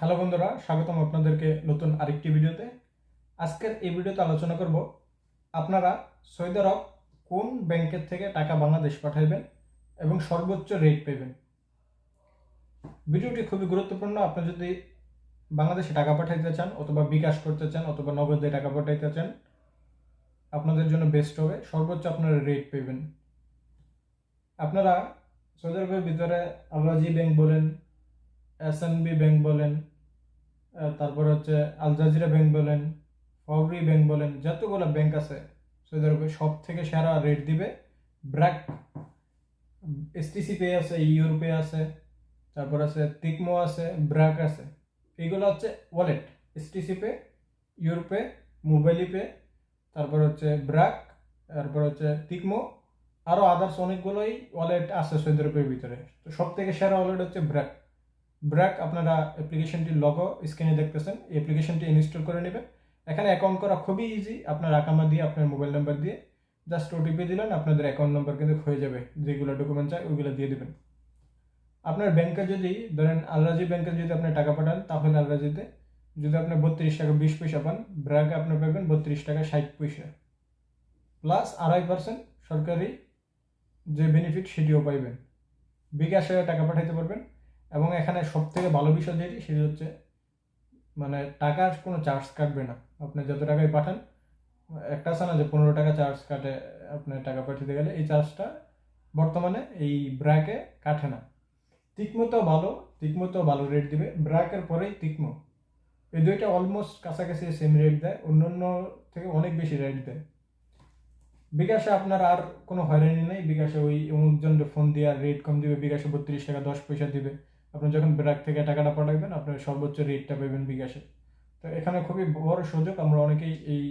Hello বন্ধুরা, স্বাগতম আপনাদেরকে নতুন আরেকটি ভিডিওতে। আজকের এই ভিডিওতে আলোচনা করব, আপনারা সৌদি আরব কোন ব্যাংকের থেকে টাকা বাংলাদেশ পাঠাইবেন এবং সর্বোচ্চ রেট পাইবেন? ভিডিওটি খুবই গুরুত্বপূর্ণ, আপনি যদি বাংলাদেশে টাকা পাঠাইতে চান অথবা বিকাশ করতে চান অথবা নগদে টাকা পাঠাইতে চান, আপনাদের জন্য বেস্ট হবে, সর্বোচ্চ আপনারা রেট পাইবেন। আপনারা সৌদি আরবের ভিতরে আলরাজি ব্যাংক বলেন এসএনবি ব্যাংক বলেন তারপর হচ্ছে আল জাজিরা ব্যাংক বলেন ফবরি ব্যাংক বলেন, যতগুলো ব্যাংক আছে সৌদি আরবে সব থেকে সেরা রেট দিবে ব্র্যাক এসটিসি পে আছে ইউরোপে আছে, তারপর আছে তিকমো আছে, ব্র্যাক আছে। এইগুলো হচ্ছে ওয়ালেট এসটিসি পে ইউরোপে মোবাইলি পে তারপর হচ্ছে ব্র্যাক, তারপর হচ্ছে তিকমো আরও আদার্স অনেকগুলোই ওয়ালেট আছে সৌদি আরবের ভিতরে। তো সব থেকে সেরা ওয়ালেট হচ্ছে ব্র্যাক। ব্র্যাক, আপনারা অ্যাপ্লিকেশনটির লগো স্ক্রিনে দেখতেছেন, এই অ্যাপ্লিকেশনটি ইনস্টল করে নেবেন। এখানে অ্যাকাউন্ট করা খুবই ইজি আপনার আকামা দিয়ে, আপনার মোবাইল নাম্বার দিয়ে। জাস্ট ওটিপি দিলেন, আপনাদের অ্যাকাউন্ট নাম্বার কিন্তু হয়ে যাবে। যেগুলো ডকুমেন্ট চাই, ওইগুলো দিয়ে দেবেন। আপনার ব্যাংকে যদি, ধরেন আলরাজি ব্যাংকে যদি আপনি টাকা পাঠান, তাহলে আলরাজিতে যদি আপনি বত্রিশ টাকা, বিশ পয়সা পান, ব্র্যাকে আপনি পাবেন বত্রিশ টাকা, ষাট পয়সা। প্লাস আড়াই পার্সেন্ট সরকারি যে বেনিফিট সেটিও পাইবেন। বিকাশে টাকা পাঠাইতে পারবেন। এবং এখানে সব থেকে ভালো বিষয় যেটি, সেটি হচ্ছে মানে টাকার কোনো চার্জ কাটবে না। আপনি যত টাকাই পাঠান, একটা আছে না যে পনেরো টাকা চার্জ কাটে, আপনি টাকা পাঠাতে গেলে এই চার্জটা বর্তমানে এই ব্র্যাকে কাটে না। তিকমো তো ভালো তিকমো তো ভালো রেট দিবে। ব্র্যাকের পরেই তিকমো। এই দুইটা অলমোস্ট কাছাকাছি সেম রেট দেয় অন্য অন্য থেকে অনেক বেশি রেট দেয়। বিকাশে আপনার আর কোনো হয়রানি নেই। বিকাশে ওই অমুকজনকে ফোন দিয়ে রেট কম দিবে। বিকাশে বত্রিশ টাকা, দশ পয়সা দিবে। আপনি যখন ব্র্যাক থেকে টাকাটা পাঠাবেন আপনার সর্বোচ্চ রেটটা পাবেন বিকাশে। তো এখানে খুবই বড় সুযোগ, আমরা অনেকেই এই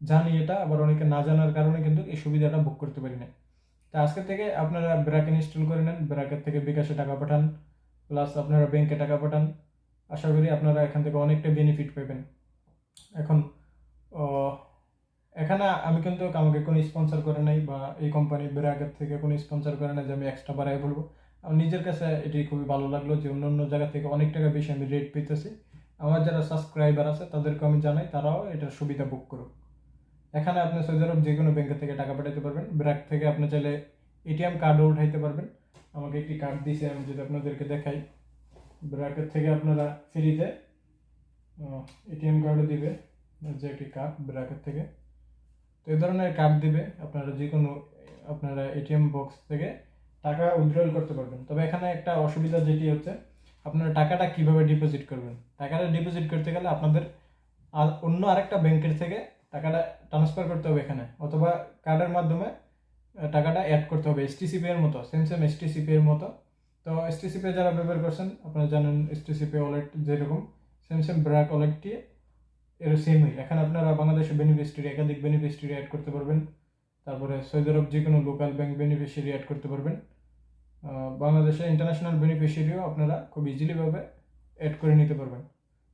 জানি এটা, আবার অনেকে না জানার কারণে কিন্তু এই সুবিধাটা বুক করতে পারি না তা আজকে থেকে আপনারা ব্র্যাক ইনস্টল করে নেন ব্র্যাকের থেকে বিকাশে টাকা পাঠান প্লাস আপনারা ব্যাংকে টাকা পাঠান। আশা করি আপনারা এখান থেকে অনেকটা বেনিফিট পাবেন। এখন এখানে আমি কিন্তু আমাকে কোনো স্পন্সর করে নাই, বা এই কোম্পানি ব্র্যাকের থেকে কোনো স্পন্সর করে নাই যে আমি এক্সট্রা বাড়াই বলব। আমার নিজের কাছে এটি খুবই ভালো লাগল যে অন্য অন্য জায়গা থেকে অনেক টাকা বেশি আমি রেট পেতেছি। আমার যারা সাবস্ক্রাইবার আছে, তাদেরকে আমি জানাই, তারাও এটার সুবিধা বুক করুক। এখানে আপনি সৌদি আরব যে কোনো ব্যাংকের থেকে টাকা পাঠাতে পারবেন। ব্র্যাক থেকে আপনি চাইলে এটিএম কার্ডও উঠাইতে পারবেন। আমাকে একটি কার্ড দিয়েছে আমি যদি আপনাদেরকে দেখাই। ব্র্যাকের থেকে আপনারা ফ্রিতে এটিএম কার্ডও দিবে, যে একটি কার্ড ব্র্যাকের থেকে। তো এই ধরনের কার্ড দিবে, আপনারা যে কোনো আপনারা এটিএম বক্স থেকে টাকা উইথড্রল করতে পারবেন। তবে এখানে একটা অসুবিধা যেটি হচ্ছে, আপনারা টাকাটা কীভাবে ডিপোজিট করবেন? টাকাটা ডিপোজিট করতে গেলে আপনাদের আর অন্য আরেকটা ব্যাংকের থেকে টাকাটা ট্রান্সফার করতে হবে এখানে। অথবা কার্ডের মাধ্যমে টাকাটা অ্যাড করতে হবে। এসটিসিপি এর মতো সেম সেম এসটিসিপি এর মতো। তো এসটিসিপি যারা ব্যবহার করছেন, আপনারা জানেন এসটিসিপি ওয়ালেট যেরকম সেম সেম ব্র্যাক ওয়ালেটটি এর সেমই এখানে আপনারা বাংলাদেশের বেনিফিশিয়ারি একাধিক বেনিফিশিয়ারি অ্যাড করতে পারবেন। তারপরে সৌদি আরব যে কোনো লোকাল ব্যাংক বেনিফিশিয়ারি অ্যাড করতে পারবেন। আহ, বাংলাদেশে ইন্টারন্যাশনাল বেনিফিশিয়ারিও আপনারা খুব ইজিলিভাবে অ্যাড করে নিতে পারবেন।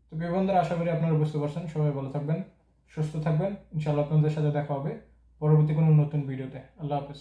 তো প্রিয় বন্ধুরা আশা করি আপনারা বুঝতে পারছেন। সবাই ভালো থাকবেন সুস্থ থাকবেন। ইনশাআল্লাহ আপনাদের সাথে দেখা হবে পরবর্তী কোনো নতুন ভিডিওতে আল্লাহ হাফেজ।